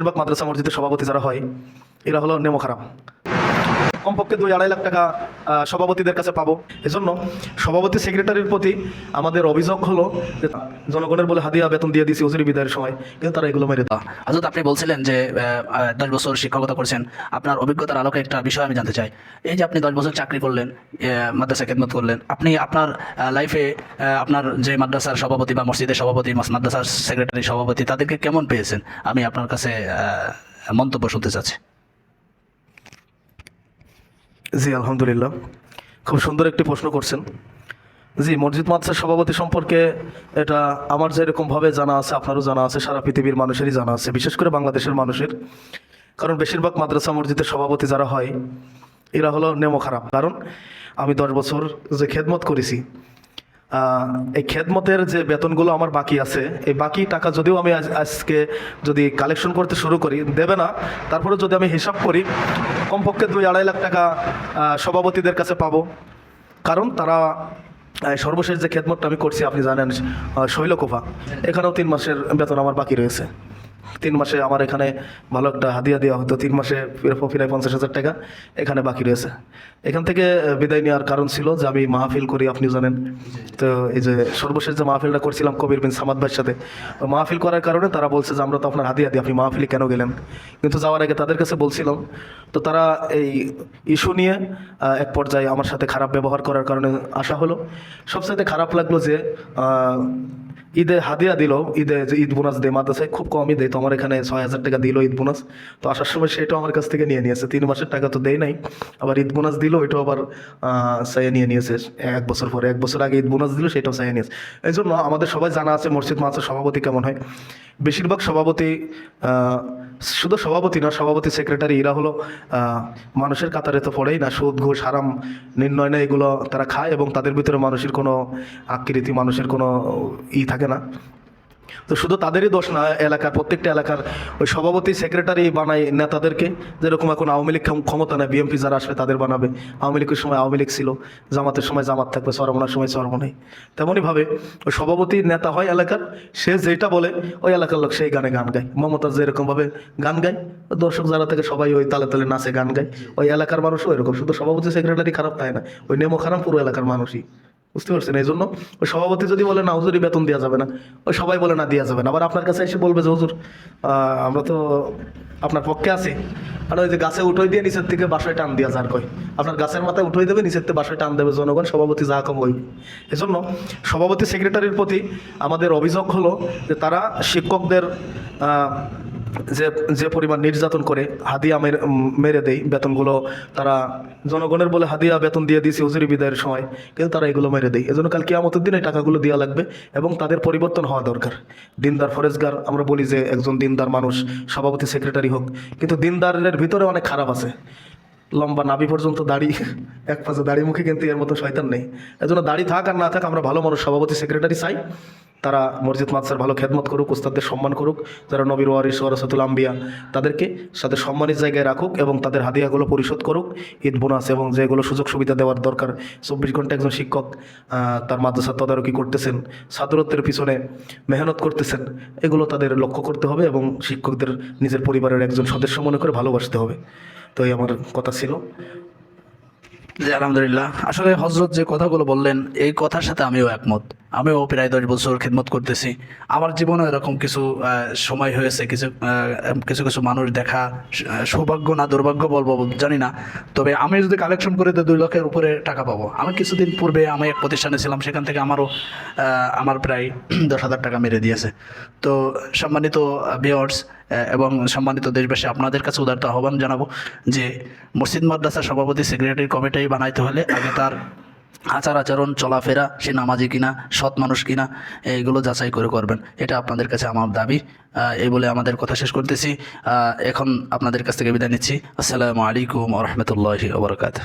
মাদ্রাসা মসজিদের সভাপতি যারা হয় এরা হলো নেমো খারাপ। কমপক্ষে দুই আড়াই লাখ টাকা সভাপতিদের কাছে পাবো। এজন্য সভাপতি সেক্রেটারির প্রতি আমাদের অভিযোগ হলো যে জনগণের বলে হাদিয়া বেতন দিয়ে দিছি হুজুরি বিদায়ের সময়, কিন্তু তারা এগুলো মেরে দেয়। হজরত আপনি বলছিলেন যে দশ বছর শিক্ষকতা করছেন, আপনার অভিজ্ঞতার আলোকে একটা বিষয় আমি জানতে চাই। এই যে আপনি দশ বছর চাকরি করলেন মাদ্রাসা খেদমত করলেন, আপনি আপনার লাইফে আপনার যে মাদ্রাসার সভাপতি বা মসজিদের সভাপতি মাদ্রাসার সেক্রেটারি সভাপতি, তাদেরকে কেমন পেয়েছেন? আমি আপনার কাছে মন্তব্য শুনতে চাচ্ছি। জি, আলহামদুলিল্লাহ। খুব সুন্দর একটি প্রশ্ন করছেন। জি, মসজিদ মাদ্রাসার সভাপতি সম্পর্কে এটা আমার যেরকমভাবে জানা আছে, আপনারও জানা আছে, সারা পৃথিবীর মানুষেরই জানা আছে, বিশেষ করে বাংলাদেশের মানুষের। কারণ বেশিরভাগ মাদ্রাসা মসজিদের সভাপতি যারা হয়, এরা হলো নেমো খারাপ। কারণ আমি দশ বছর যে খেদমত করেছি এই খেদমতের যে বেতনগুলো আমার বাকি আছে, এই বাকি টাকা যদিও আমি আজ- আজকে যদি কালেকশন করতে শুরু করি, দেবে না। তারপরে যদি আমি হিসাব করি, কমপক্ষে দুই আড়াই লাখ টাকা সভাপতিদের কাছে পাবো। কারণ তারা সর্বশেষ যে খেদমতটা আমি করছি, আপনি জানেন শৈলকোভা। এখানেও তিন মাসের বেতন আমার বাকি রয়েছে। তিন মাসে আমার এখানে ভালো একটা হাদিয়া দেওয়া হতো। তিন মাসে ফিরায় পঞ্চাশ হাজার টাকা এখানে বাকি রয়েছে। এখান থেকে বিদায় নেওয়ার কারণ ছিল যে আমি মাহফিল করি, আপনি জানেন। তো এই যে সর্বশেষ যে মাহফিলটা করছিলাম কবির বিন সামাদ ভাইয়ের সাথে মাহফিল করার কারণে তারা বলছে যে, আমরা তো আপনার হাদিয়া দিই আপনি মাহফিলে কেন গেলেন? কিন্তু যাওয়ার আগে তাদের কাছে বলছিলাম, তো তারা এই ইস্যু নিয়ে এক পর্যায়ে আমার সাথে খারাপ ব্যবহার করার কারণে আসা হলো। সবসাথে খারাপ লাগল যে ঈদে হাদিয়া দিল, ঈদে যে ঈদ বোনাস দেয় মাদ্রাসায়, খুব কমই দেয়। আমার এখানে ছয় হাজার টাকা দিল ঈদ বোনাস। তো আসার সময় সেটাও আমার কাছ থেকে নিয়ে নিয়েছে। তিন মাসের টাকা তো দেয় নাই। আবার ঈদ বোনাস দিল ওইটাও আবার চাইয়ে নিয়ে নিয়েছে। এক বছর পরে, এক বছর আগে ঈদ বোনাস দিল, সেটাও চাইয়ে নিয়েছে। এই জন্য আমাদের সবাই জানা আছে, মসজিদ মাসের সভাপতি কেমন হয়। বেশিরভাগ সভাপতি শুধু সভাপতি না, সভাপতি সেক্রেটারি এরা হলো মানুষের কাতারে তো পড়েই না। সুদ, ঘুষ, হারাম, নির্ণয় না এগুলো তারা খায় এবং তাদের ভিতরে মানুষের কোনো আকৃতি, মানুষের কোনো ই থাকে না। তো শুধু তাদেরই দোষ না, এলাকার প্রত্যেকটা এলাকার ওই সভাপতি সেক্রেটারি বানায় নেতাদেরকে। যেরকম এখন আওয়ামী লীগ ক্ষমতা নেয় বিএমপি যারা আসবে তাদের বানাবে। আওয়ামী লীগের সময় আওয়ামী লীগ ছিল, জামাতের সময় জামাত থাকবে, সরমনার সময় সরমনাই। তেমনইভাবে ওই সভাপতি নেতা হয় এলাকার, সে যেটা বলে, ওই এলাকার লোক সেই গানে গান গায়। মমতা যেরকমভাবে গান গায় দর্শক যারা থেকে সবাই ওই তালে তালে নাচে গান গায়। ওই এলাকার মানুষও এরকম, শুধু সভাপতি সেক্রেটারি খারাপ তাই না, ওই নেমো খারাপ পুরো এলাকার মানুষই। বুঝতে পারছেন? এই জন্য ওই সভাপতি যদি বলে, না, হুজুরি বেতন দেওয়া যাবে না। ওই সবাই বলে, না, দেওয়া যাবে না। আবার আপনার কাছে এসে বলবে যে, হুজুর আমরা তো আপনার পক্ষে আছি। আর ওই যে গাছে উঠোই দিয়ে নিচের থেকে বাসায় টান দিয়া যার কয়। আপনার গাছের মাথায় উঠোই দেবে, নিচের থেকে বাসায় টান দেবে জনগণ, সভাপতি যা কম ওই। এজন্য সভাপতি সেক্রেটারির প্রতি আমাদের অভিযোগ হলো যে, তারা শিক্ষকদের যে যে পরিমাণ নির্যাতন করে হাদিয়া মেরে- দেয় বেতনগুলো, তারা জনগণের বলে হাদিয়া বেতন দিয়ে দিয়েছে হুজুরি বিদায়ের সময়, কিন্তু তারা এগুলো মেরে দেয়। এজন্য কাল কিয়ামতের দিন এই টাকাগুলো দেওয়া লাগবে এবং তাদের পরিবর্তন হওয়া দরকার। দিনদার ফরেজগার, আমরা বলি যে একজন দিনদার মানুষ সভাপতি সেক্রেটারি হোক, কিন্তু দিনদারের ভিতরে অনেক খারাপ আছে। লম্বা নাভি পর্যন্ত দাড়ি, এক পাশে দাড়ি মুখে কিন্তু এর মতো শয়তান নেই। এজন্য দাড়ি থাক আর না থাক, আমরা ভালো মানুষ, সভাপতি সেক্রেটারি চাই। তারা মসজিদ মাদসার ভালো খেদমত করুক, উস্তাদদের সম্মান করুক। যারা নবীর ওয়ারিস ওয়ারাসাতুল আম্বিয়া, তাদেরকে সাথে সম্মানের জায়গায় রাখুক এবং তাদের হাদিয়াগুলো পরিশোধ করুক। ঈদ বোনাস এবং যেগুলো সুযোগ সুবিধা দেওয়ার দরকার, চব্বিশ ঘণ্টা একজন শিক্ষক তার মাদ্রাসার তদারকি করতেছেন ছাত্রত্বের পিছনে মেহনত করতেছেন, এগুলো তাদের লক্ষ্য করতে হবে এবং শিক্ষকদের, নিজের পরিবারের একজন সদস্য মনে করে ভালোবাসতে হবে। তো এই আমার কথা ছিল। যে আলহামদুলিল্লাহ। আসলে হজরত যে কথাগুলো বললেন, এই কথার সাথে আমিও একমত। আমিও প্রায় দশ বছর খেদমত করতেছি। আমার জীবনে এরকম কিছু সময় হয়েছে, কিছু কিছু কিছু মানুষ দেখা সৌভাগ্য না দুর্ভাগ্য বলব, জানি না। তবে আমি যদি কালেকশন করে দিই দুই লক্ষের উপরে টাকা পাবো। আমি কিছুদিন পূর্বে আমি এক প্রতিষ্ঠানে ছিলাম, সেখান থেকে আমারও আমার প্রায় দশ হাজার টাকা মেরে দিয়েছে। তো সম্মানিত ভিওর্স এবং সম্মানিত দেশবাসী, আপনাদের কাছে উদারত আহ্বান জানাব যে মসজিদ মাদ্রাসা সভাপতি সেক্রেটারি কমিটি বানাইতে হলে আগে তার আচার আচরণ, চলাফেরা, সে নামাজি কিনা, সৎ মানুষ কিনা, এইগুলো যাচাই করে করবেন। এটা আপনাদের কাছে আমার দাবি। এই বলে আমাদের কথা শেষ করতেছি। এখন আপনাদের কাছ থেকে বিদায় নিচ্ছি। আসসালামু আলাইকুম রহমতুল্লাহি ওবরকাত